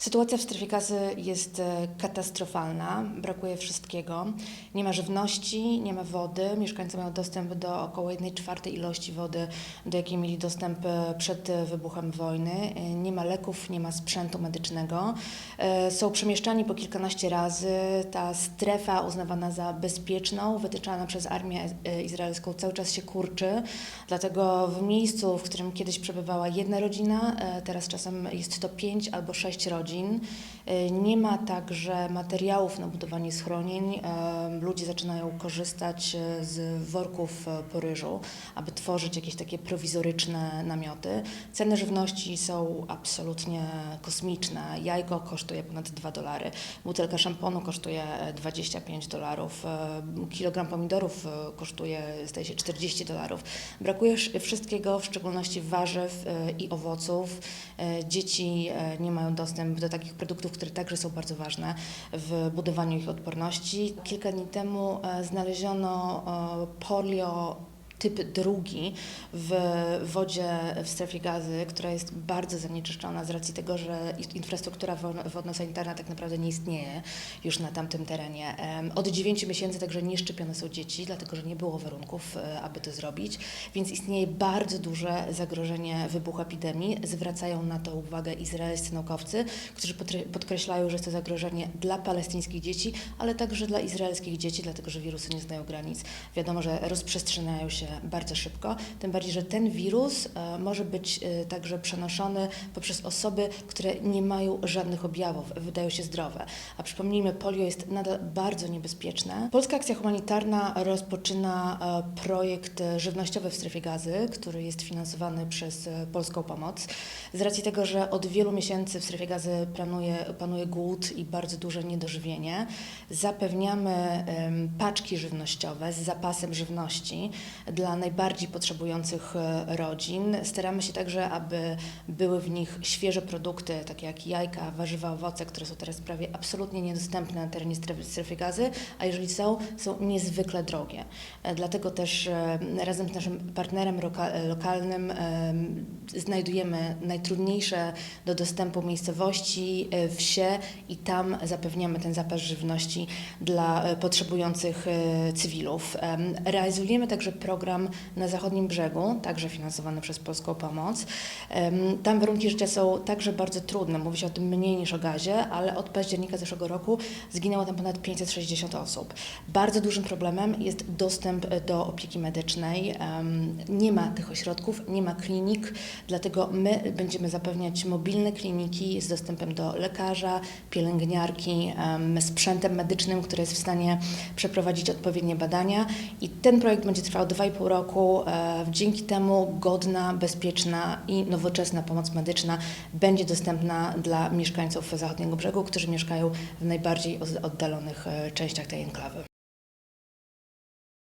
Sytuacja w strefie gazy jest e, katastrofalna, brakuje wszystkiego. Nie ma żywności, nie ma wody. Mieszkańcy mają dostęp do około 1 czwartej ilości wody, do jakiej mieli dostęp e, przed wybuchem wojny. E, Nie ma leków, nie ma sprzętu medycznego. Są przemieszczani po kilkanaście razy. Ta strefa uznawana za bezpieczną, wytyczana przez armię izraelską, cały czas się kurczy. Dlatego w miejscu, w którym kiedyś przebywała jedna rodzina, teraz czasem jest to pięć albo sześć rodzin. E, Nie ma także materiałów na budowanie schronień. E, Ludzie zaczynają korzystać e, z worków e, po ryżu, aby tworzyć jakieś takie prowizoryczne namioty. Ceny żywności są absolutnie kosmiczne. Jajko kosztuje ponad 2 dolary, butelka szamponu kosztuje e, 25 dolarów, e, kilogram pomidorów e, kosztuje, zdaje się, 40 dolarów. Brakuje sz- wszystkiego, w szczególności warzyw e, i owoców. E, Dzieci e, nie mają dostępu do takich produktów, które także są bardzo ważne w budowaniu ich odporności. Kilka dni temu e, znaleziono e, polio typ drugi w wodzie w strefie gazy, która jest bardzo zanieczyszczona z racji tego, że infrastruktura wo- wodno-sanitarna tak naprawdę nie istnieje już na tamtym terenie. Od 9 miesięcy także nie szczepione są dzieci, dlatego że nie było warunków, e, aby to zrobić, więc istnieje bardzo duże zagrożenie wybuchu epidemii. Zwracają na to uwagę izraelscy naukowcy, którzy podkre- podkreślają, że jest to zagrożenie dla palestyńskich dzieci, ale także dla izraelskich dzieci, dlatego że wirusy nie znają granic. Wiadomo, że rozprzestrzeniają się bardzo szybko, tym bardziej, że ten wirus e, może być e, także przenoszony poprzez osoby, które nie mają żadnych objawów, wydają się zdrowe. A przypomnijmy, polio jest nadal bardzo niebezpieczne. Polska Akcja Humanitarna rozpoczyna e, projekt żywnościowy w strefie gazy, który jest finansowany przez Polską Pomoc. Z racji tego, że od wielu miesięcy w strefie gazy planuje, panuje głód i bardzo duże niedożywienie, zapewniamy paczki żywnościowe z zapasem żywności dla najbardziej potrzebujących e, rodzin. Staramy się także, aby były w nich świeże produkty, takie jak jajka, warzywa, owoce, które są teraz prawie absolutnie niedostępne na terenie strefy, gazy, a jeżeli są, są niezwykle drogie. E, Dlatego też e, razem z naszym partnerem lokalnym em, znajdujemy najtrudniejsze do dostępu miejscowości, wsie i tam zapewniamy ten zapas żywności dla potrzebujących cywilów. Em, Realizujemy także program na zachodnim brzegu, także finansowany przez Polską Pomoc. Tam warunki życia są także bardzo trudne, mówi się o tym mniej niż o gazie, ale od października zeszłego roku zginęło tam ponad 560 osób. Bardzo dużym problemem jest dostęp do opieki medycznej. Nie ma tych ośrodków, nie ma klinik, dlatego my będziemy zapewniać mobilne kliniki z dostępem do lekarza, pielęgniarki, em, sprzętem medycznym, który jest w stanie przeprowadzić odpowiednie badania. I ten projekt będzie trwał 2,5 roku. E, Dzięki temu godna, bezpieczna i nowoczesna pomoc medyczna będzie dostępna dla mieszkańców zachodniego brzegu, którzy mieszkają w najbardziej oddalonych e, częściach tej enklawy.